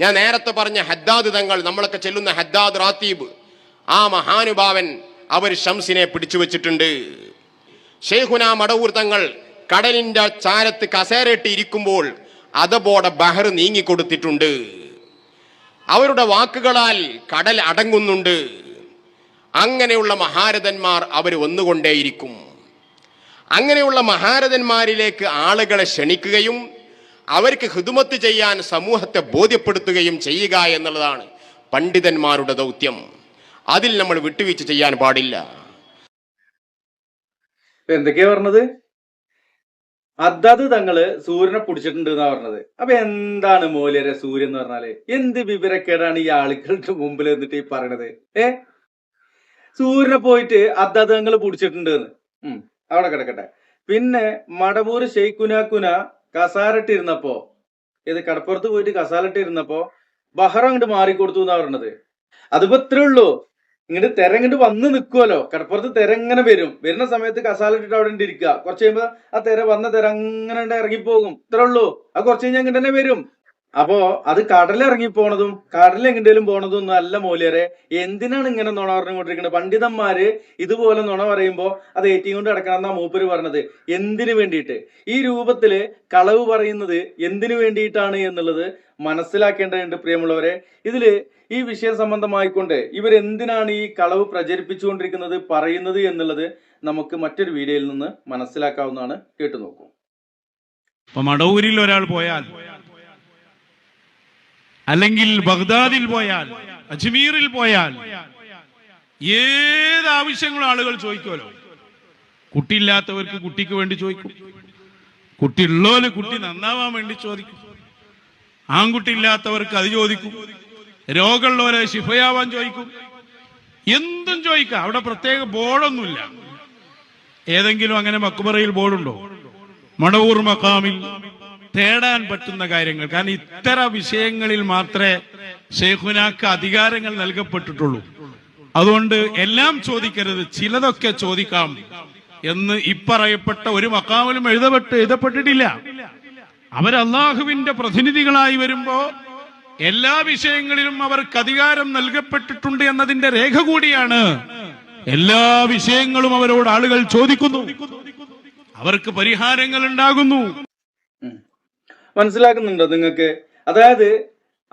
ഞാൻ നേരത്തെ പറഞ്ഞ ഹദ്ദാദ് തങ്ങൾ നമ്മളൊക്കെ ചെല്ലുന്ന ഹദ്ദാദ് റാത്തീബ് ആ മഹാനുഭാവൻ അവർ ഷംസിനെ പിടിച്ചു വച്ചിട്ടുണ്ട്. ഷെയ്ഖുന മടവൂർ തങ്ങൾ കടലിന്റെ ചാരത്ത് കസേരയിട്ട് ഇരിക്കുമ്പോൾ അതബോടെ ബഹർ നീങ്ങിക്കൊടുത്തിട്ടുണ്ട്. അവരുടെ വാക്കുകളാൽ കടൽ അടങ്ങുന്നുണ്ട്. അങ്ങനെയുള്ള മഹാരഥന്മാർ അവർ വന്നുകൊണ്ടേയിരിക്കും. അങ്ങനെയുള്ള മഹാരഥന്മാരിലേക്ക് ആളുകളെ ക്ഷണിക്കുകയും അവർക്ക് ഹിതുമത്ത് ചെയ്യാൻ സമൂഹത്തെ ബോധ്യപ്പെടുത്തുകയും ചെയ്യുക എന്നുള്ളതാണ് പണ്ഡിതന്മാരുടെ ദൗത്യം. അതിൽ നമ്മൾ വിട്ടുവീഴ്ച ചെയ്യാൻ പാടില്ല. എന്തൊക്കെയാ പറഞ്ഞത്? അതാത് തങ്ങൾ സൂര്യനെ പിടിച്ചിട്ടുണ്ട് എന്നാ പറഞ്ഞത്. അപ്പൊ എന്താണ് മൂല്യരെ സൂര്യൻ എന്ന് പറഞ്ഞാൽ? എന്ത് വിവരക്കേടാണ് ഈ ആളുകളുടെ മുമ്പിൽ എന്നിട്ട് ഈ പറയണത്? ഏ? സൂര്യനെ പോയിട്ട് അതാത് തങ്ങൾ പിടിച്ചിട്ടുണ്ട് എന്ന് അവിടെ കിടക്കട്ടെ. പിന്നെ മടവൂര് ഷെയ്ഖുനാക്കുന കസാരട്ടിരുന്നപ്പോ ഇത് കടപ്പുറത്ത് പോയിട്ട് കസാലിട്ടിരുന്നപ്പോ ബഹ്റ അങ്ങോട്ട് മാറിക്കൊടുത്തു എന്നാ പറഞ്ഞത്. അതിപ്പോ ഇത്രേ ഉള്ളൂ. ഇങ്ങോട്ട് തെര ഇങ്ങോട്ട് വന്ന് നിൽക്കുമല്ലോ കടപ്പുറത്ത് തെര ഇങ്ങനെ വരും. വരുന്ന സമയത്ത് കസാല ഇട്ടിട്ട് അവിടെ ഇരിക്കുക. കുറച്ച് കഴിയുമ്പോ ആ തെര വന്ന തെര അങ്ങനെ ഇറങ്ങി ഇറങ്ങിപ്പോകും. ഇത്രേ ഉള്ളൂ. ആ കുറച്ച് കഴിഞ്ഞാൽ ഇങ്ങോട്ട് തന്നെ വരും. അപ്പോ അത് കടലിറങ്ങി പോണതും കടലിൽ എങ്ങോട്ടേലും പോണതും ഒന്നും അല്ല മൂല്യരെ. എന്തിനാണ് ഇങ്ങനെ നുണ പറഞ്ഞുകൊണ്ടിരിക്കുന്നത് പണ്ഡിതന്മാര് ഇതുപോലെ നുണ പറയുമ്പോ അത് ഏറ്റിയും കൊണ്ട് കിടക്കണം എന്നാ മൂപ്പര് പറഞ്ഞത്. എന്തിനു വേണ്ടിയിട്ട്? ഈ രൂപത്തിൽ കളവ് പറയുന്നത് എന്തിനു വേണ്ടിയിട്ടാണ് എന്നുള്ളത് മനസ്സിലാക്കേണ്ടതുണ്ട് പ്രിയമുള്ളവരെ. ഇതിൽ ഈ വിഷയം സംബന്ധമായിക്കൊണ്ട് ഇവരെന്തിനാണ് ഈ കളവ് പ്രചരിപ്പിച്ചുകൊണ്ടിരിക്കുന്നത് പറയുന്നത് എന്നുള്ളത് നമുക്ക് മറ്റൊരു വീഡിയോയിൽ നിന്ന് മനസ്സിലാക്കാവുന്നതാണ്. കേട്ടു നോക്കൂ. ഇപ്പൊ മടവൂരിൽ ഒരാൾ പോയാൽ അല്ലെങ്കിൽ ബഗ്ദാദിൽ പോയാൽ അജ്മീറിൽ പോയാൽ ഏത് ആവശ്യങ്ങളും ആളുകൾ ചോദിക്കുമല്ലോ. കുട്ടിയില്ലാത്തവർക്ക് കുട്ടിക്ക് വേണ്ടി ചോദിക്കും. കുട്ടി ഉള്ളോൽ കുട്ടി നന്നാവാൻ വേണ്ടി ചോദിക്കും. ആൺകുട്ടി ഇല്ലാത്തവർക്ക് അത് ചോദിക്കും. രോഗമുള്ളവരെ ശിഫയാവാൻ ചോദിക്കും. എന്തും ചോദിക്കാം. അവിടെ പ്രത്യേക ബോർഡൊന്നുമില്ല. ഏതെങ്കിലും അങ്ങനെ മക്കുബറയിൽ ബോർഡുണ്ടോ? മടവൂർ മക്കാമിൽ തേടാൻ പറ്റുന്ന കാര്യങ്ങൾ. കാരണം ഇത്തരം വിഷയങ്ങളിൽ മാത്രമേ ഷെയ്ഖുനാക്ക് അധികാരങ്ങൾ നൽകപ്പെട്ടിട്ടുള്ളൂ. അതുകൊണ്ട് എല്ലാം ചോദിക്കരുത് ചിലതൊക്കെ ചോദിക്കാം എന്ന് ഇപ്പറയപ്പെട്ട ഒരു മക്കാവിലും എഴുതപ്പെട്ട് എഴുതപ്പെട്ടിട്ടില്ല. അവർ അള്ളാഹുവിന്റെ പ്രതിനിധികളായി വരുമ്പോ എല്ലാ വിഷയങ്ങളിലും അവർക്ക് അധികാരം നൽകപ്പെട്ടിട്ടുണ്ട് എന്നതിന്റെ രേഖ കൂടിയാണ് എല്ലാ വിഷയങ്ങളും അവരോട് ആളുകൾ ചോദിക്കുന്നു. അവർക്ക് പരിഹാരങ്ങൾ ഉണ്ടാകുന്നു. മനസ്സിലാക്കുന്നുണ്ടോ നിങ്ങൾക്ക്? അതായത്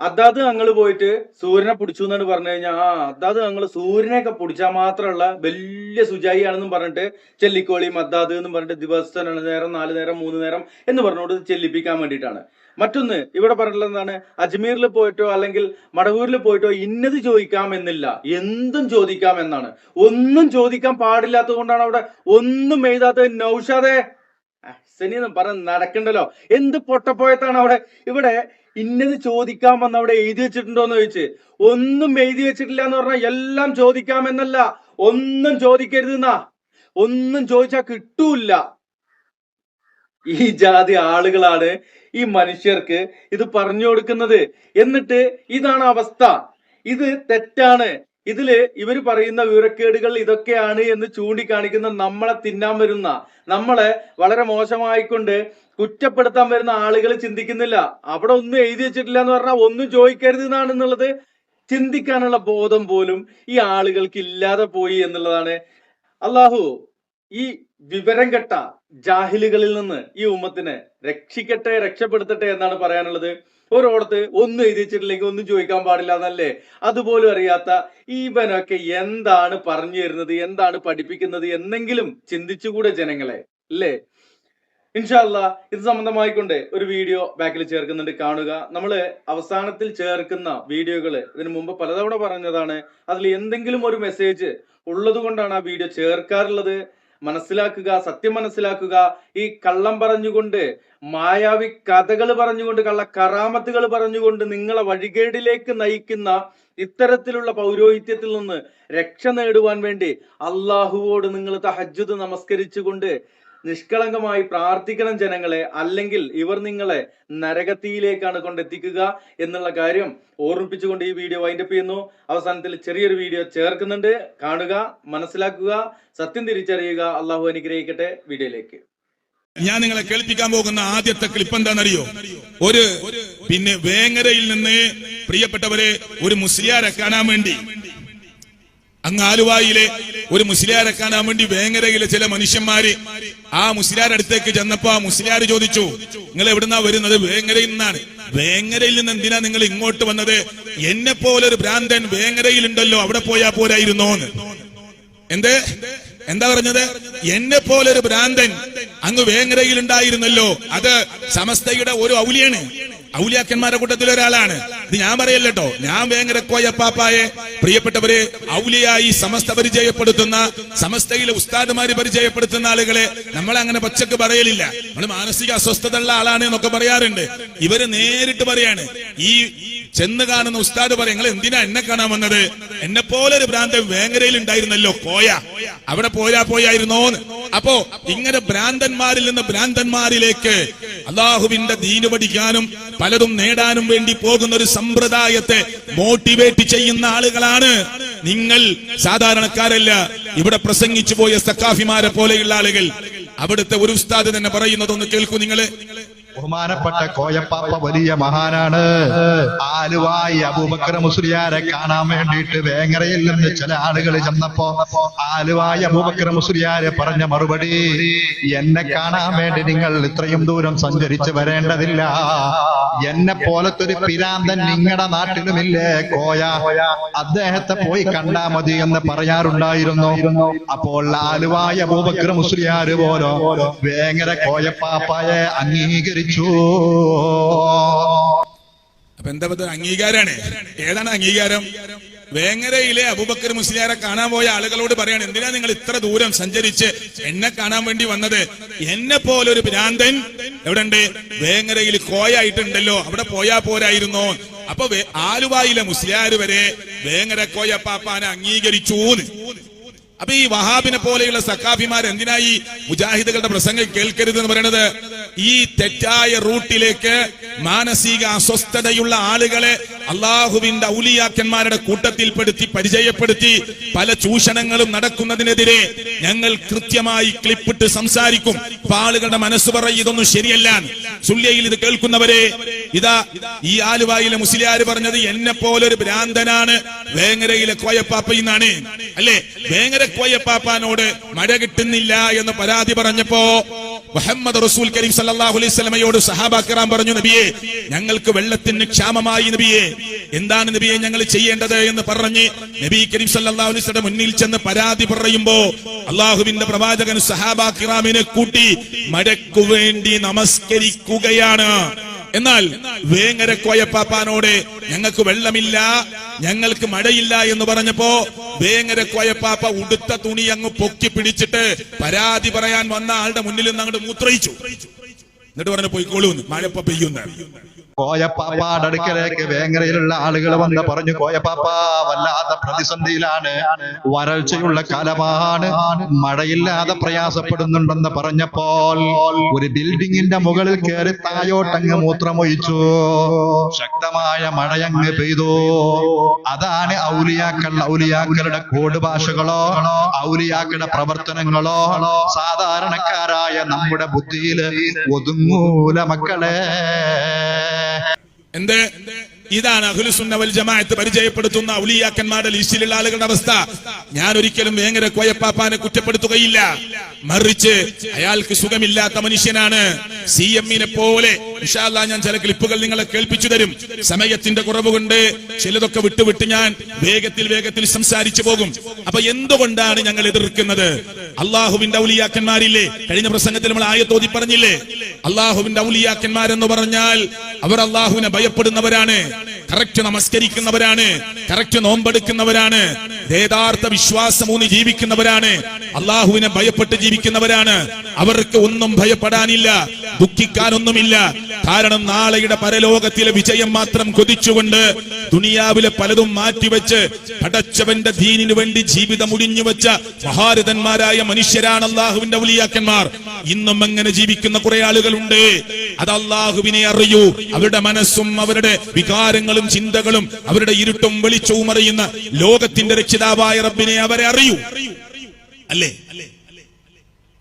അതാത് അങ്ങൾ പോയിട്ട് സൂര്യനെ പിടിച്ചു എന്നാണ് പറഞ്ഞു കഴിഞ്ഞാൽ ആ അതാത് അങ്ങൾ സൂര്യനെയൊക്കെ പിടിച്ചാൽ മാത്രമുള്ള വലിയ സുജായി ആണെന്നും പറഞ്ഞിട്ട് ചെല്ലിക്കോളിയും അതാത് എന്നും പറഞ്ഞിട്ട് ദിവസം രണ്ട് നേരം നാല് നേരം മൂന്ന് നേരം എന്ന് പറഞ്ഞുകൊണ്ട് ചെല്ലിപ്പിക്കാൻ വേണ്ടിയിട്ടാണ്. മറ്റൊന്ന് ഇവിടെ പറഞ്ഞിട്ടുള്ള എന്താണ്? അജ്മീറിൽ പോയിട്ടോ അല്ലെങ്കിൽ മടവൂരിൽ പോയിട്ടോ ഇന്നത് ചോദിക്കാം എന്നില്ല. എന്തും ചോദിക്കാം എന്നാണ്. ഒന്നും ചോദിക്കാൻ പാടില്ലാത്തത് കൊണ്ടാണ് അവിടെ ഒന്നും എഴുതാത്തത്. നൗഷാദേ അഹ്സനിന്ന് പറഞ്ഞ് നടക്കണ്ടല്ലോ. എന്ത് പൊട്ടപ്പോയത്താണ് അവിടെ? ഇവിടെ ഇന്നത് ചോദിക്കാൻ വന്ന് അവിടെ എഴുതി വെച്ചിട്ടുണ്ടോ എന്ന് ചോദിച്ച്. ഒന്നും എഴുതി വെച്ചിട്ടില്ല എന്ന് പറഞ്ഞാൽ എല്ലാം ചോദിക്കാമെന്നല്ല. ഒന്നും ചോദിക്കരുത് എന്നാ ഒന്നും ചോദിച്ചാൽ കിട്ടൂല്ല. ഈ ജാതി ആളുകളാണ് ഈ മനുഷ്യർക്ക് ഇത് പറഞ്ഞു കൊടുക്കുന്നത്. എന്നിട്ട് ഇതാണ് അവസ്ഥ. ഇത് തെറ്റാണ്. ഇതിൽ ഇവർ പറയുന്ന വിവരക്കേടുകൾ ഇതൊക്കെയാണ് എന്ന് ചൂണ്ടിക്കാണിക്കുന്ന നമ്മളെ തിന്നാൻ വരുന്ന നമ്മളെ വളരെ മോശമായിക്കൊണ്ട് കുറ്റപ്പെടുത്താൻ വരുന്ന ആളുകൾ ചിന്തിക്കുന്നില്ല. അവിടെ ഒന്നും എഴുതി വെച്ചിട്ടില്ല എന്ന് പറഞ്ഞാൽ ഒന്നും ചോദിക്കരുത് എന്നാണെന്നുള്ളത് ചിന്തിക്കാനുള്ള ബോധം പോലും ഈ ആളുകൾക്ക് ഇല്ലാതെ പോയി എന്നുള്ളതാണ്. അള്ളാഹു ഈ വിവരം കെട്ട ജാഹിലുകളിൽ നിന്ന് ഈ ഉമ്മത്തിനെ രക്ഷിക്കട്ടെ രക്ഷപ്പെടുത്തട്ടെ എന്നാണ് പറയാനുള്ളത്. ഒരോടത്ത് ഒന്നും എഴുതി വെച്ചിട്ടില്ലെങ്കിൽ ഒന്നും ചോദിക്കാൻ പാടില്ല എന്നല്ലേ? അതുപോലും അറിയാത്ത ഇവനൊക്കെ എന്താണ് പറഞ്ഞു തരുന്നത് എന്താണ് പഠിപ്പിക്കുന്നത് എന്നെങ്കിലും ചിന്തിച്ചുകൂടെ ജനങ്ങളെ അല്ലേ? ഇൻഷാല്ല ഇത് സംബന്ധമായിക്കൊണ്ട് ഒരു വീഡിയോ ബാക്കിൽ ചേർക്കുന്നുണ്ട്. കാണുക. നമ്മൾ അവസാനത്തിൽ ചേർക്കുന്ന വീഡിയോകൾ ഇതിനു മുമ്പ് പലതവണ പറഞ്ഞതാണ്. അതിൽ എന്തെങ്കിലും ഒരു മെസ്സേജ് ഉള്ളത് കൊണ്ടാണ് ആ വീഡിയോ ചേർക്കാറുള്ളത്. മനസ്സിലാക്കുക സത്യം മനസ്സിലാക്കുക. ഈ കള്ളം പറഞ്ഞുകൊണ്ട് മായാവി കഥകൾ പറഞ്ഞുകൊണ്ട് കള്ള കറാമത്തുകൾ പറഞ്ഞുകൊണ്ട് നിങ്ങളെ വഴികേടിലേക്ക് നയിക്കുന്ന ഇത്തരത്തിലുള്ള പൗരോഹിത്യത്തിൽ നിന്ന് രക്ഷ നേടുവാൻ വേണ്ടി അള്ളാഹുവോട് നിങ്ങൾ തഹജ്ജുദ് നമസ്കരിച്ചുകൊണ്ട് നിഷ്കളങ്കമായി പ്രാർത്ഥിക്കണം ജനങ്ങളെ അല്ലെങ്കിൽ ഇവർ നിങ്ങളെ നരകത്തിയിലേക്കാണ് കൊണ്ടെത്തിക്കുക എന്നുള്ള കാര്യം ഓർമ്മിപ്പിച്ചുകൊണ്ട് ഈ വീഡിയോ വൈൻഡപ്പ് ചെയ്യുന്നു. അവസാനത്തിൽ ചെറിയൊരു വീഡിയോ ചേർക്കുന്നുണ്ട്. കാണുക മനസ്സിലാക്കുക സത്യം തിരിച്ചറിയുക. അള്ളാഹു അനുഗ്രഹിക്കട്ടെ വീഡിയോയിലേക്ക്. ഞാൻ നിങ്ങളെ കേൾപ്പിക്കാൻ പോകുന്ന ആദ്യത്തെ ക്ലിപ്പ് എന്താണെന്നറിയോ? ഒരു പിന്നെ വേങ്ങരയിൽ നിന്ന് പ്രിയപ്പെട്ടവരെ ഒരു മുസ്ലിയാരെ കാണാൻ വേണ്ടി. അങ്ങ് ആലുവായിലെ ഒരു മുസ്ലിയാരെ കാണാൻ വേണ്ടി വേങ്ങരയിലെ ചില മനുഷ്യന്മാര് ആ മുസ്ലിയാരുടെ അടുത്തേക്ക് ചെന്നപ്പോ ആ മുസ്ലിയാർ ചോദിച്ചു നിങ്ങൾ എവിടുന്നാ വരുന്നത്? വേങ്ങരയിൽ നിന്നാണ്. വേങ്ങരയിൽ നിന്ന് എന്തിനാ നിങ്ങൾ ഇങ്ങോട്ട് വന്നത്? എന്നെ പോലെ ഒരു ഭ്രാന്തൻ വേങ്ങരയിൽ ഉണ്ടല്ലോ അവിടെ പോയാ പോരായിരുന്നോന്ന്. എന്തേ? എന്താ പറഞ്ഞത്? എന്നെ പോലെ ഒരു ഭ്രാന്തൻ അങ്ങ് വേങ്ങരയിൽ ഉണ്ടായിരുന്നല്ലോ അത് സമസ്തയുടെ ഒരു ഔലിയാണ്. ഔലിയാക്കന്മാരുടെ കൂട്ടത്തിൽ ഒരാളാണ് ഇത് ഞാൻ പറയല്ലോ ഞാൻ വേങ്ങര കോയപ്പാപ്പായെ പ്രിയപ്പെട്ടവരെ ഔലിയായി സമസ്ത പരിചയപ്പെടുത്തുന്ന സമസ്തയിലെ ഉസ്താദുമാര് പരിചയപ്പെടുത്തുന്ന ആളുകളെ നമ്മൾ അങ്ങനെ പച്ചക്ക് പറയലില്ല. നമ്മൾ മാനസിക അസ്വസ്ഥത ഉള്ള ആളാണ് എന്നൊക്കെ പറയാറുണ്ട്. ഇവർ നേരിട്ട് പറയാണ് ഈ ചെന്ന് കാണുന്ന ഉസ്താദ് പറയും നിങ്ങൾ എന്തിനാ എന്നെ കാണാൻ വന്നത്? എന്നെ പോലെ ഒരു ഭ്രാന്തൻ വേങ്ങരയിൽ ഉണ്ടായിരുന്നല്ലോ പോയാ. അവിടെ പോയാ പോയായിരുന്നോന്ന്. അപ്പോ ഇങ്ങനെ ഭ്രാന്തന്മാരിൽ നിന്ന് ഭ്രാന്തന്മാരിലേക്ക് അള്ളാഹുവിന്റെ ദീന് പഠിക്കാനും പലതും നേടാനും വേണ്ടി പോകുന്ന ഒരു സമ്പ്രദായത്തെ മോട്ടിവേറ്റ് ചെയ്യുന്ന ആളുകളാണ് നിങ്ങൾ. സാധാരണക്കാരല്ല ഇവിടെ പ്രസംഗിച്ചു പോയ സക്കാഫിമാരെ പോലെയുള്ള ആളുകൾ. അവിടുത്തെ ഒരു ഉസ്താദ് തന്നെ പറയുന്നതൊന്ന് കേൾക്കൂ നിങ്ങൾ. ബഹുമാനപ്പെട്ട കോയപ്പാപ്പ വലിയ മഹാനാണ്. ആലുവായി അബൂബക്കർ മുസ്ലിയാരെ കാണാൻ വേണ്ടിയിട്ട് വേങ്ങരയിൽ നിന്ന് ചില ആളുകൾ ചെന്നപ്പോ ആലുവായി അബൂബക്കർ മുസ്ലിയാരെ പറഞ്ഞ മറുപടി എന്നെ കാണാൻ വേണ്ടി നിങ്ങൾ ഇത്രയും ദൂരം സഞ്ചരിച്ച് വരേണ്ടതില്ല. എന്നെ പോലത്തെ ഒരു പിരാന്തൻ നിങ്ങളുടെ നാട്ടിലുമില്ലേ കോയ? അദ്ദേഹത്തെ പോയി കണ്ടാ മതി എന്ന് പറയാറുണ്ടായിരുന്നു. അപ്പോൾ ആലുവായ അബൂബക്കർ മുസ്ലിയാര് പോലോ വേങ്ങര കോയപ്പാപ്പയെ അംഗീകരിച്ചു അപ്പൊ എന്താ പറ്റുക അംഗീകാരമാണ് ഏതാണ് അംഗീകാരം? വേങ്ങരയിലെ അബൂബക്കർ മുസ്ലിയാരെ കാണാൻ പോയ ആളുകളോട് പറയാണ് എന്തിനാ നിങ്ങൾ ഇത്ര ദൂരം സഞ്ചരിച്ച് എന്നെ കാണാൻ വേണ്ടി വന്നത്? എന്നെ പോലെ ഒരു ഭ്രാന്തൻ എവിടെ ഉണ്ട് വേങ്ങരയിൽ കോയായിട്ടുണ്ടല്ലോ അവിടെ പോയാ പോരായിരുന്നു. അപ്പൊ ആലുവായിലെ മുസ്ലിയാർ വരെ വേങ്ങര കോയ പാപ്പാനെ അംഗീകരിച്ചു അപ്പൊ ഈ വഹാബിനെ പോലെയുള്ള സക്കാഫിമാർ എന്തിനായി മുജാഹിദുകളുടെ പ്രസംഗം കേൾക്കരുത് എന്ന് പറയുന്നത് ഈ തെറ്റായ റൂട്ടിലേക്ക് മാനസിക അസ്വസ്ഥതയുള്ള ആളുകളെ അള്ളാഹുവിന്റെ ഔലിയാക്കന്മാരുടെ കൂട്ടത്തിൽപ്പെടുത്തി പരിചയപ്പെടുത്തി പല ചൂഷണങ്ങളും നടക്കുന്നതിനെതിരെ ഞങ്ങൾ കൃത്യമായി ക്ലിപ്പിട്ട് സംസാരിക്കും. അപ്പൊ ആളുകളുടെ മനസ്സ് പറയും ഇതൊന്നും ശരിയല്ല. സുല്യയിൽ ഇത് കേൾക്കുന്നവരെ ഇതാ ഈ ആലുവായിലെ മുസ്ലിയാർ പറഞ്ഞത് എന്നെ പോലെ ഒരു ഭ്രാന്തനാണ്. വേങ്ങരയിലെ കോയപ്പാപ്പയെന്നാണ്. അല്ലേ? വേങ്ങര കോയപ്പാപ്പാനോട് മഴ കിട്ടുന്നില്ല എന്ന് പരാതി പറഞ്ഞപ്പോ മുഹമ്മദ് റസൂൽ കരീം സല്ലാഹു അലൈഹി സ്വലമയോട് സഹാബാക്കിറാൻ പറഞ്ഞു നബിയെ ഞങ്ങൾക്ക് വെള്ളത്തിന് ക്ഷാമമായി നബിയെ. എന്താണ് നബിയെ ഞങ്ങൾ ചെയ്യേണ്ടത്? എന്ന് പറഞ്ഞ് നബി കരീം സല്ലല്ലാഹു അലൈഹി മുന്നിൽ ചെന്ന് പരാതി പറയുമ്പോ അള്ളാഹുവിന്റെ പ്രവാചകൻ സഹാബാക്കിറാമിനെ കൂട്ടി മഴയ്ക്കു വേണ്ടി നമസ്കരിക്കുകയാണ്. എന്നാൽ വേങ്ങര കോയപ്പാപ്പാനോട് ഞങ്ങൾക്ക് വെള്ളമില്ല ഞങ്ങൾക്ക് മഴയില്ല എന്ന് പറഞ്ഞപ്പോ വേങ്ങര കോയപ്പാപ്പ ഉടുത്ത തുണി അങ്ങ് പൊക്കി പിടിച്ചിട്ട് പരാതി പറയാൻ വന്ന ആളുടെ മുന്നിൽ നിന്ന് അങ്ങോട്ട് മൂത്രയിച്ചു. എന്നിട്ട് പറഞ്ഞു പോയിക്കോളൂ മഴപ്പ പെയ്യുന്ന കോയപ്പാപ്പാടെ അടുക്കലേക്ക് വേങ്ങരയിലുള്ള ആളുകൾ വന്ന് പറഞ്ഞു കോയപ്പാപ്പ വല്ലാത്ത പ്രതിസന്ധിയിലാണ്. വരൾച്ചയുള്ള കാലമാണ്. മഴയില്ലാതെ പ്രയാസപ്പെടുന്നുണ്ടെന്ന് പറഞ്ഞപ്പോൾ ഒരു ബിൽഡിങ്ങിന്റെ മുകളിൽ കയറി തായോട്ടങ്ങ് മൂത്രമൊഴിച്ചു. ശക്തമായ മഴയങ്ങ് പെയ്തു. അതാണ് ഔലിയാക്കൾ ഔലിയാക്കളുടെ കോട് ഭാഷകളോ ഔലിയാക്കളുടെ പ്രവർത്തനങ്ങളോ. സാധാരണക്കാരായ നമ്മുടെ ബുദ്ധിയിൽ ഒതുങ്ങൂല മക്കളെ. എന്ത്? ഇതാണ് അഖിലുസുന്ന വൽ ജമാഅത്ത് പരിചയപ്പെടുത്തുന്ന ഔലിയാക്കന്മാരുടെ ലിസ്റ്റിലുള്ള ആളുകളുടെ അവസ്ഥ. ഞാൻ ഒരിക്കലും വേങ്ങര കോയപ്പാപ്പാനെ കുറ്റപ്പെടുത്തുകയില്ല. മറിച്ച് അയാൾക്ക് സുഖമില്ലാത്ത മനുഷ്യനാണ്. സി എമ്മിനെ പോലെ. വിശാല ഞാൻ ചില ക്ലിപ്പുകൾ നിങ്ങളെ കേൾപ്പിച്ചു തരും. സമയത്തിന്റെ കുറവ് കൊണ്ട് ചിലതൊക്കെ വിട്ടുവിട്ട് ഞാൻ വേഗത്തിൽ വേഗത്തിൽ സംസാരിച്ചു പോകും. അപ്പൊ എന്തുകൊണ്ടാണ് ഞങ്ങൾ എതിർക്കുന്നത്? അള്ളാഹുവിന്റെ ഔലിയാക്കന്മാരില്ലേ? കഴിഞ്ഞ പ്രസംഗത്തിൽ നമ്മൾ ആയത്തോതി പറഞ്ഞില്ലേ? അള്ളാഹുവിന്റെ ഔലിയാക്കന്മാരെന്ന് പറഞ്ഞാൽ അവർ അള്ളാഹുവിനെ ഭയപ്പെടുന്നവരാണ്. കറക്റ്റ് നമസ്കരിക്കുന്നവരാണ് കറക്റ്റ് നോമ്പെടുക്കുന്നവരാണ് യഥാർത്ഥ വിശ്വാസമൂന്നി ജീവിക്കുന്നവരാണ് അള്ളാഹുവിനെ ഭയപ്പെട്ട് ജീവിക്കുന്നവരാണ്. അവർക്ക് ഒന്നും ഭയപ്പെടാനില്ല ദുഃഖിക്കാനൊന്നുമില്ല. കാരണം നാളെയുടെ പരലോകത്തിലെ വിജയം മാത്രം കൊതിച്ചുകൊണ്ട് ദുനിയാവിലെ പലതും മാറ്റിവെച്ച് പടച്ചവന്റെ ദീനിനു വേണ്ടി ജീവിതം ഒഴിഞ്ഞുവെച്ച മഹാരഥന്മാരായ മനുഷ്യരാണ് അള്ളാഹുവിന്റെ വലിയാക്കന്മാർ ഇന്നും അങ്ങനെ ജീവിക്കുന്ന കുറെ ആളുകളുണ്ട്. അത് അള്ളാഹുവിനെ അറിയൂ. അവരുടെ മനസ്സും അവരുടെ വികാരങ്ങളും ചിന്തകളും അവരുടെ ഇരുട്ടും വെളിച്ചവും അറിയുന്ന ലോകത്തിന്റെ രക്ഷിതാവായ റബ്ബിനെ അവരെ അറിയൂ. അല്ലേ?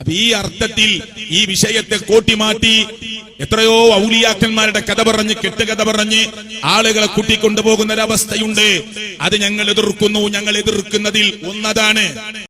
അപ്പൊ ഈ അർത്ഥത്തിൽ ഈ വിഷയത്തെ കോട്ടിമാറ്റി എത്രയോ ഔലിയാക്കന്മാരുടെ കഥ പറഞ്ഞ് കെട്ടുകഥ പറഞ്ഞ് ആളുകളെ കൂട്ടിക്കൊണ്ടുപോകുന്ന ഒരവസ്ഥയുണ്ട് അത് ഞങ്ങൾ എതിർക്കുന്നു ഞങ്ങൾ എതിർക്കുന്നതിൽ ഒന്നതാണ്.